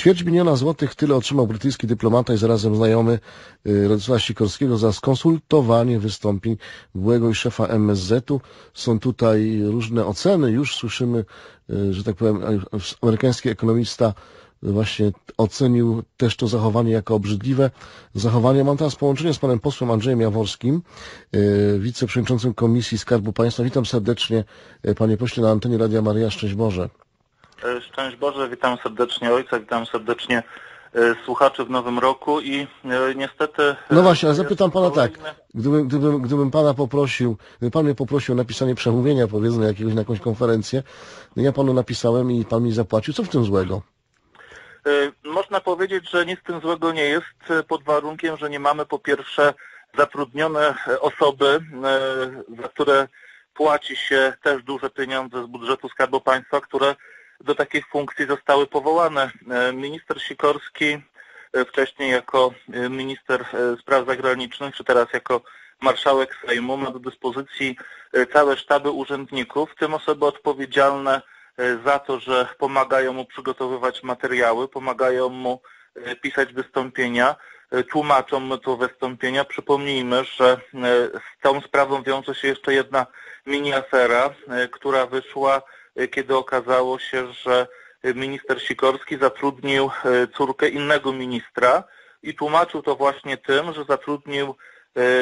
Ćwierć miliona złotych tyle otrzymał brytyjski dyplomata i zarazem znajomy y, Radosława Sikorskiego za skonsultowanie wystąpień byłego i szefa MSZ-u. Są tutaj różne oceny. Już słyszymy, y, że tak powiem, amerykański ekonomista właśnie ocenił też to zachowanie jako obrzydliwe zachowanie. Mam teraz połączenie z panem posłem Andrzejem Jaworskim, y, wiceprzewodniczącym Komisji Skarbu Państwa. Witam serdecznie, panie pośle, na antenie Radia Maria. Szczęść Boże. E, szczęść Boże, witam serdecznie ojca, witam serdecznie e, słuchaczy w nowym roku i e, niestety... No właśnie, ale zapytam pana tak, gdybym, gdybym, gdybym pana poprosił, gdyby pan mnie poprosił o napisanie przemówienia, powiedzmy, jakiegoś na jakąś konferencję, ja panu napisałem i pan mi zapłacił, co w tym złego? Można powiedzieć, że nic w tym złego nie jest, pod warunkiem, że nie mamy po pierwsze zatrudnione osoby, za które płaci się też duże pieniądze z budżetu Skarbu Państwa, które do takich funkcji zostały powołane. E, minister Sikorski, e, wcześniej jako e, minister spraw zagranicznych, czy teraz jako marszałek Sejmu, ma do dyspozycji całe sztaby urzędników, w tym osoby odpowiedzialne za to, że pomagają mu przygotowywać materiały, pomagają mu pisać wystąpienia, tłumaczą mu to wystąpienia. Przypomnijmy, że z tą sprawą wiąże się jeszcze jedna mini afera, która wyszła kiedy okazało się, że minister Sikorski zatrudnił y, córkę innego ministra i tłumaczył to właśnie tym, że zatrudnił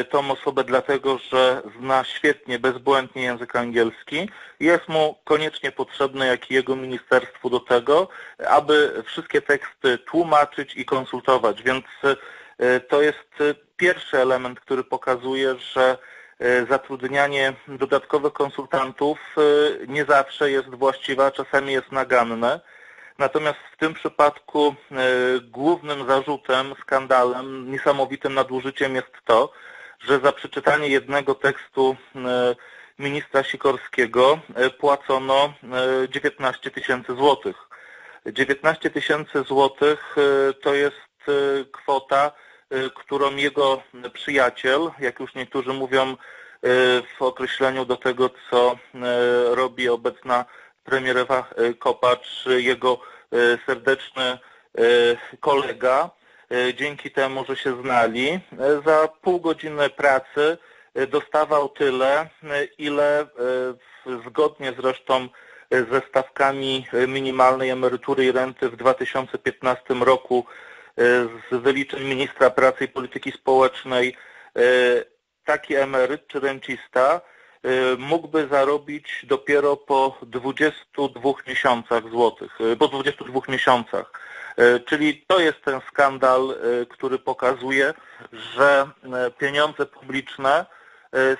y, tą osobę dlatego, że zna świetnie, bezbłędnie język angielski. Jest mu koniecznie potrzebne, jak i jego ministerstwu do tego, aby wszystkie teksty tłumaczyć i konsultować. Więc to jest pierwszy element, który pokazuje, że zatrudnianie dodatkowych konsultantów e, nie zawsze jest właściwe, a czasami jest naganne. Natomiast w tym przypadku e, głównym zarzutem, skandalem, niesamowitym nadużyciem jest to, że za przeczytanie jednego tekstu ministra Sikorskiego płacono 19 tysięcy złotych. 19 tysięcy złotych to jest kwota, którą jego przyjaciel, jak już niektórzy mówią y, w określeniu do tego, co y, robi obecna premierowa Kopacz, jego serdeczny kolega, dzięki temu, że się znali, za pół godziny pracy dostawał tyle, ile zgodnie zresztą ze stawkami minimalnej emerytury i renty w 2015 roku z wyliczeń ministra pracy i polityki społecznej e, taki emeryt czy rencista e, mógłby zarobić dopiero po 22 miesiącach złotych, e, po 22 miesiącach. Czyli to jest ten skandal, który pokazuje, że pieniądze publiczne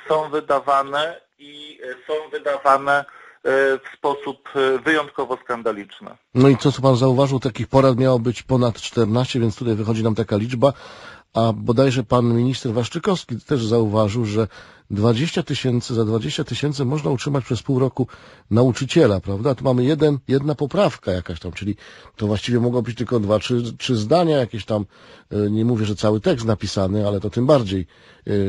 są wydawane i są wydawane w sposób e, wyjątkowo skandaliczny. No i co, Pan zauważył, takich porad miało być ponad 14, więc tutaj wychodzi nam taka liczba, a bodajże Pan Minister Waszczykowski też zauważył, że 20 tysięcy, za 20 tysięcy można utrzymać przez pół roku nauczyciela, prawda? Tu mamy jeden, jedna poprawka jakaś tam, czyli to właściwie mogło być tylko dwa, trzy, trzy zdania, jakieś tam, e, nie mówię, że cały tekst napisany, ale to tym bardziej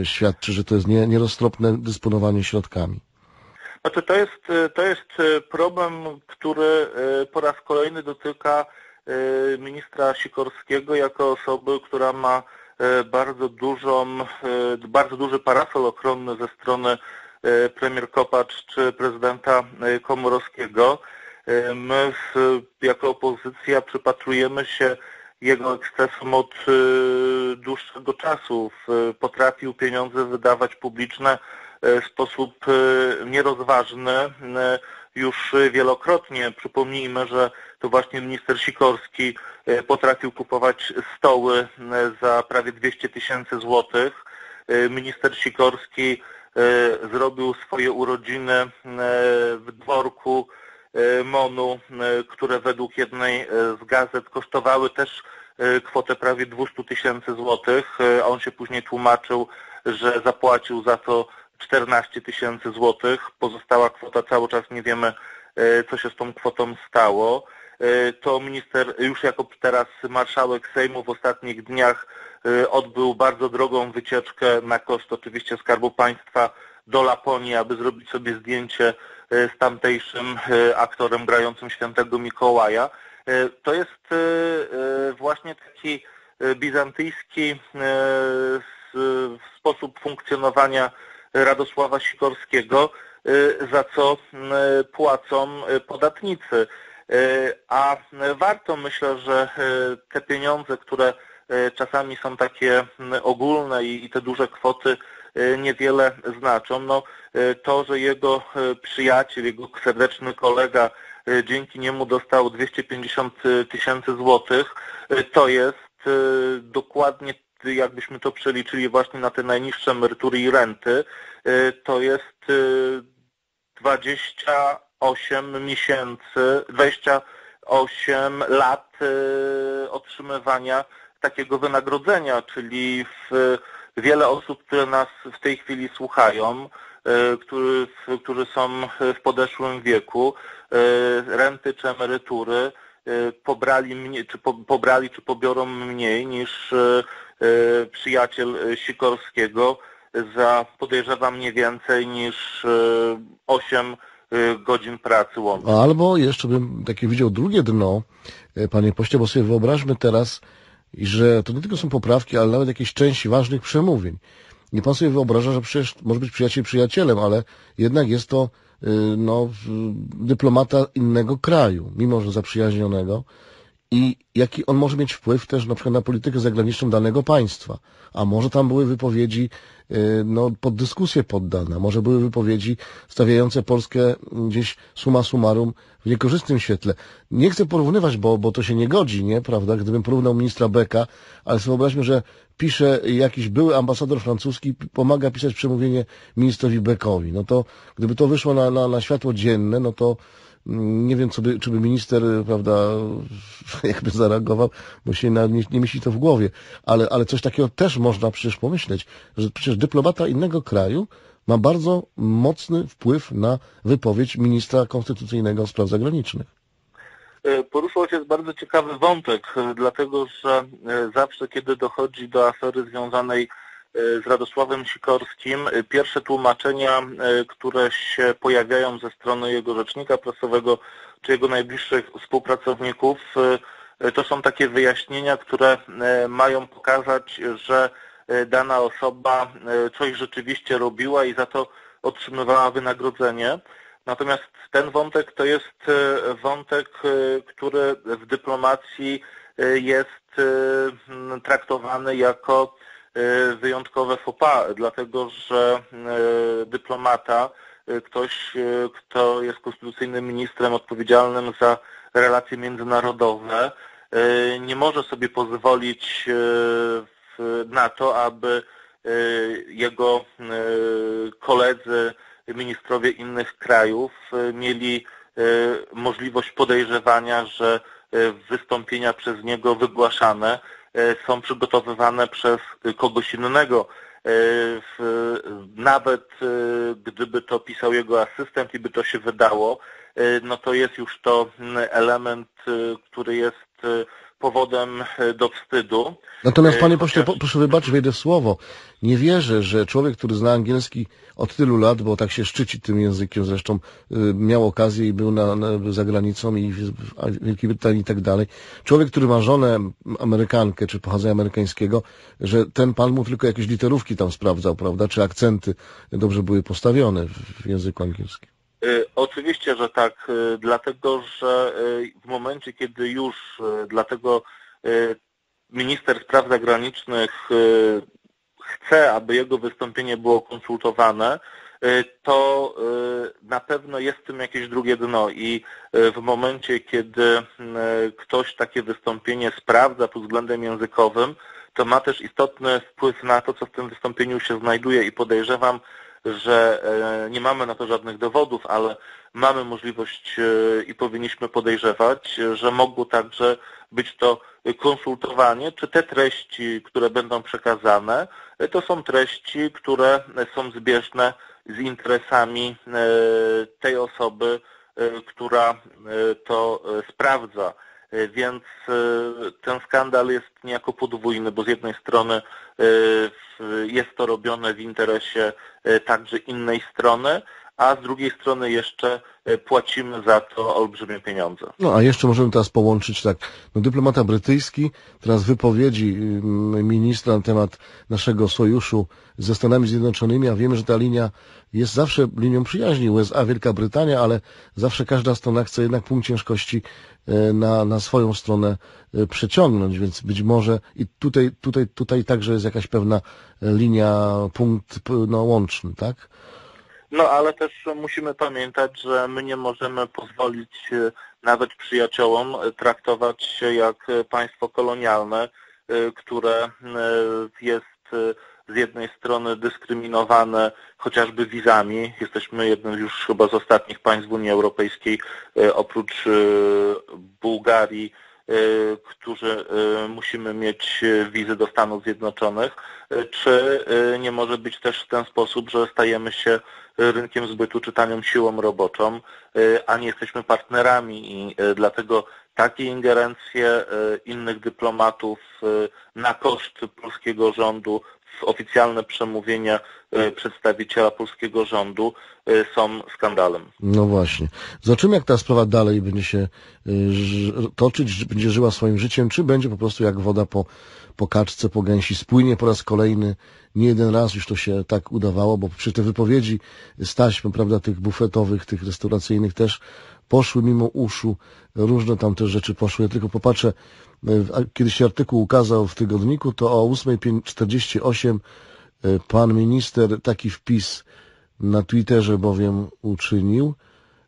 świadczy, że to jest nieroztropne dysponowanie środkami. Znaczy to jest, e, to jest e, problem, który e, po raz kolejny dotyka ministra Sikorskiego jako osoby, która ma bardzo dużą, bardzo duży parasol ochronny ze strony premier Kopacz czy prezydenta Komorowskiego. My jako opozycja przypatrujemy się jego ekscesom od dłuższego czasu. Potrafił pieniądze wydawać publiczne w sposób e, nierozważny e, już wielokrotnie. Przypomnijmy, że to właśnie minister Sikorski potrafił kupować stoły za prawie 200 tysięcy złotych. Minister Sikorski zrobił swoje urodziny w dworku MONU, które według jednej z gazet kosztowały też kwotę prawie 200 tysięcy złotych, a on się później tłumaczył, że zapłacił za to 14 tysięcy złotych. Pozostała kwota cały czas nie wiemy, e, co się z tą kwotą stało. E, to minister już jako teraz marszałek Sejmu w ostatnich dniach e, odbył bardzo drogą wycieczkę na koszt oczywiście Skarbu Państwa do Laponii, aby zrobić sobie zdjęcie z tamtejszym aktorem grającym świętego Mikołaja. To jest właśnie taki bizantyjski sposób funkcjonowania Radosława Sikorskiego, za co płacą podatnicy. A warto myślę, że te pieniądze, które czasami są takie ogólne i te duże kwoty niewiele znaczą, no to, że jego przyjaciel, jego serdeczny kolega dzięki niemu dostał 250 tysięcy złotych, to jest dokładnie jakbyśmy to przeliczyli właśnie na te najniższe emerytury i renty, to jest 28 miesięcy, 28 lat otrzymywania takiego wynagrodzenia, czyli w, wiele osób, które nas w tej chwili słuchają, którzy, którzy są w podeszłym wieku, renty czy emerytury, pobrali, czy po, pobrali, czy pobiorą mniej niż przyjaciel Sikorskiego za podejrzewam nie więcej niż 8 godzin pracy łącznie. Albo jeszcze bym takie widział drugie dno, panie poście, bo sobie wyobraźmy teraz, że to nie tylko są poprawki, ale nawet jakieś części ważnych przemówień. Nie pan sobie wyobraża, że przecież może być przyjaciel przyjacielem, ale jednak jest to no, dyplomata innego kraju, mimo że zaprzyjaźnionego i jaki on może mieć wpływ też na przykład na politykę zagraniczną danego państwa. A może tam były wypowiedzi no, pod dyskusję poddane, może były wypowiedzi stawiające Polskę gdzieś suma summarum w niekorzystnym świetle. Nie chcę porównywać, bo, bo to się nie godzi, nie, prawda? Gdybym porównał ministra Becka, ale sobie wyobraźmy, że pisze jakiś były ambasador francuski, pomaga pisać przemówienie ministrowi Beckowi. No to gdyby to wyszło na, na, na światło dzienne, no to nie wiem, co by, czy by minister, prawda, jakby zareagował, bo się nie, nie mieści to w głowie, ale, ale coś takiego też można przecież pomyśleć, że przecież dyplomata innego kraju ma bardzo mocny wpływ na wypowiedź ministra konstytucyjnego spraw zagranicznych. Poruszył się bardzo ciekawy wątek, dlatego że zawsze, kiedy dochodzi do afery związanej z Radosławem Sikorskim. Pierwsze tłumaczenia, które się pojawiają ze strony jego rzecznika prasowego czy jego najbliższych współpracowników, to są takie wyjaśnienia, które mają pokazać, że dana osoba coś rzeczywiście robiła i za to otrzymywała wynagrodzenie. Natomiast ten wątek to jest wątek, który w dyplomacji jest traktowany jako wyjątkowe faux pas, dlatego że dyplomata, ktoś, kto jest konstytucyjnym ministrem odpowiedzialnym za relacje międzynarodowe, nie może sobie pozwolić na to, aby jego koledzy, ministrowie innych krajów mieli możliwość podejrzewania, że wystąpienia przez niego wygłaszane są przygotowywane przez kogoś innego. Nawet gdyby to pisał jego asystent i by to się wydało, no to jest już to element, który jest powodem do wstydu. Natomiast panie pośle, proszę wybaczyć, wejdę w słowo. Nie wierzę, że człowiek, który zna angielski od tylu lat, bo tak się szczyci tym językiem, zresztą miał okazję i był na, na, za granicą i w Wielkiej Brytanii i tak dalej. Człowiek, który ma żonę Amerykankę, czy pochodzenia amerykańskiego, że ten pan mu tylko jakieś literówki tam sprawdzał, prawda, czy akcenty dobrze były postawione w języku angielskim. Oczywiście, że tak, dlatego że w momencie, kiedy już dlatego minister spraw zagranicznych chce, aby jego wystąpienie było konsultowane, to na pewno jest w tym jakieś drugie dno i w momencie, kiedy ktoś takie wystąpienie sprawdza pod względem językowym, to ma też istotny wpływ na to, co w tym wystąpieniu się znajduje i podejrzewam, że nie mamy na to żadnych dowodów, ale mamy możliwość i powinniśmy podejrzewać, że mogło także być to konsultowanie, czy te treści, które będą przekazane, to są treści, które są zbieżne z interesami tej osoby, która to sprawdza. Więc ten skandal jest niejako podwójny, bo z jednej strony jest to robione w interesie także innej strony, a z drugiej strony jeszcze e, płacimy za to olbrzymie pieniądze. No a jeszcze możemy teraz połączyć tak, no dyplomata brytyjski, teraz wypowiedzi mm, ministra na temat naszego sojuszu ze Stanami Zjednoczonymi, a wiemy, że ta linia jest zawsze linią przyjaźni USA, Wielka Brytania, ale zawsze każda strona chce jednak punkt ciężkości e, na, na swoją stronę e, przeciągnąć, więc być może i tutaj, tutaj, tutaj także jest jakaś pewna linia, punkt no, łączny, tak? No ale też musimy pamiętać, że my nie możemy pozwolić e, nawet przyjaciołom traktować się jak państwo kolonialne, e, które e, jest z jednej strony dyskryminowane chociażby wizami. Jesteśmy jednym już chyba z ostatnich państw Unii Europejskiej, oprócz Bułgarii, którzy musimy mieć wizy do Stanów Zjednoczonych, czy nie może być też w ten sposób, że stajemy się rynkiem zbytu czy tanią siłą roboczą, a nie jesteśmy partnerami i dlatego takie ingerencje innych dyplomatów na koszt polskiego rządu oficjalne przemówienia przedstawiciela polskiego rządu są skandalem. No właśnie. Zobaczymy, jak ta sprawa dalej będzie się toczyć, czy będzie żyła swoim życiem, czy będzie po prostu jak woda po, po kaczce, po gęsi, spłynie po raz kolejny nie jeden raz już to się tak udawało, bo przy te wypowiedzi z taśm, prawda, tych bufetowych, tych restauracyjnych też poszły mimo uszu, różne tam też rzeczy poszły. Ja tylko popatrzę, e, kiedyś się artykuł ukazał w tygodniku, to o 8.48 e, pan minister taki wpis na Twitterze bowiem uczynił.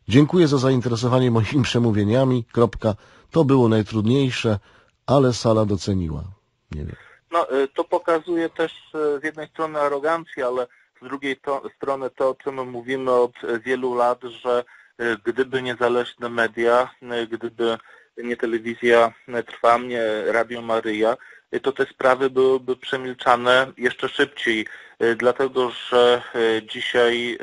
Dziękuję za zainteresowanie moimi przemówieniami. Kropka. To było najtrudniejsze, ale sala doceniła. Nie wiem. No, y, to pokazuje też y, z jednej strony arogancję, ale z drugiej to, strony to, o czym mówimy od wielu lat, że y, gdyby niezależne media, gdyby nie telewizja Trwam, nie Radio Maryja, to te sprawy byłyby przemilczane jeszcze szybciej, dlatego że dzisiaj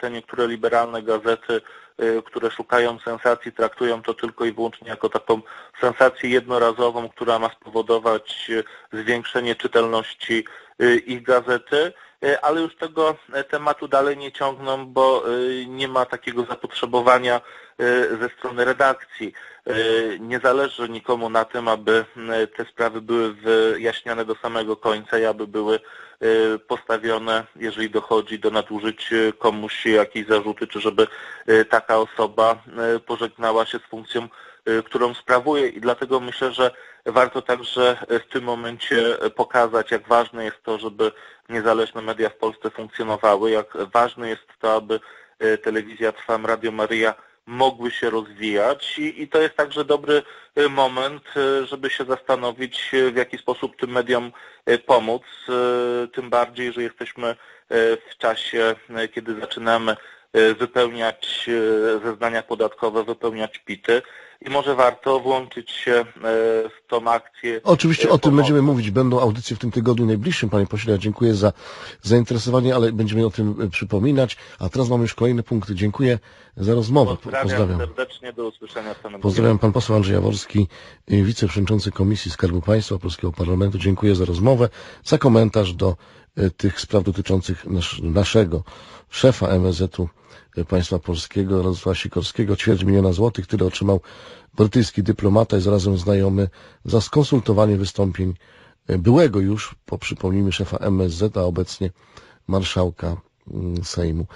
te niektóre liberalne gazety Y, które szukają sensacji, traktują to tylko i wyłącznie jako taką sensację jednorazową, która ma spowodować y, zwiększenie czytelności y, ich gazety, ale już tego tematu dalej nie ciągną, bo nie ma takiego zapotrzebowania ze strony redakcji. Nie zależy nikomu na tym, aby te sprawy były wyjaśniane do samego końca i aby były postawione, jeżeli dochodzi do nadużyć komuś jakieś zarzuty, czy żeby taka osoba pożegnała się z funkcją, którą sprawuje. I dlatego myślę, że warto także w tym momencie pokazać, jak ważne jest to, żeby niezależne media w Polsce funkcjonowały, jak ważne jest to, aby telewizja Trwam, Radio Maryja mogły się rozwijać i, i to jest także dobry y, moment, y, żeby się zastanowić, y, w jaki sposób tym mediom pomóc, tym bardziej, że jesteśmy w czasie, kiedy zaczynamy wypełniać zeznania podatkowe, wypełniać PIT-y i może warto włączyć się e, w tą akcję. Oczywiście o tym będziemy mówić. Będą audycje w tym tygodniu najbliższym, panie pośle. Dziękuję za zainteresowanie, ale będziemy o tym e, przypominać. A teraz mamy już kolejne punkty. Dziękuję za rozmowę. Pozdrawiam, Pozdrawiam. serdecznie, do usłyszenia. Pozdrawiam pan poseł Andrzej Jaworski, e, wiceprzewodniczący Komisji Skarbu Państwa Polskiego Parlamentu. Dziękuję za rozmowę, za komentarz do tych spraw dotyczących nas, naszego szefa MSZ-u państwa polskiego, Radosława Sikorskiego, ćwierć miliona złotych, tyle otrzymał brytyjski dyplomata i zarazem znajomy za skonsultowanie wystąpień byłego już, po przypomnijmy, szefa MSZ, a obecnie marszałka mm, Sejmu.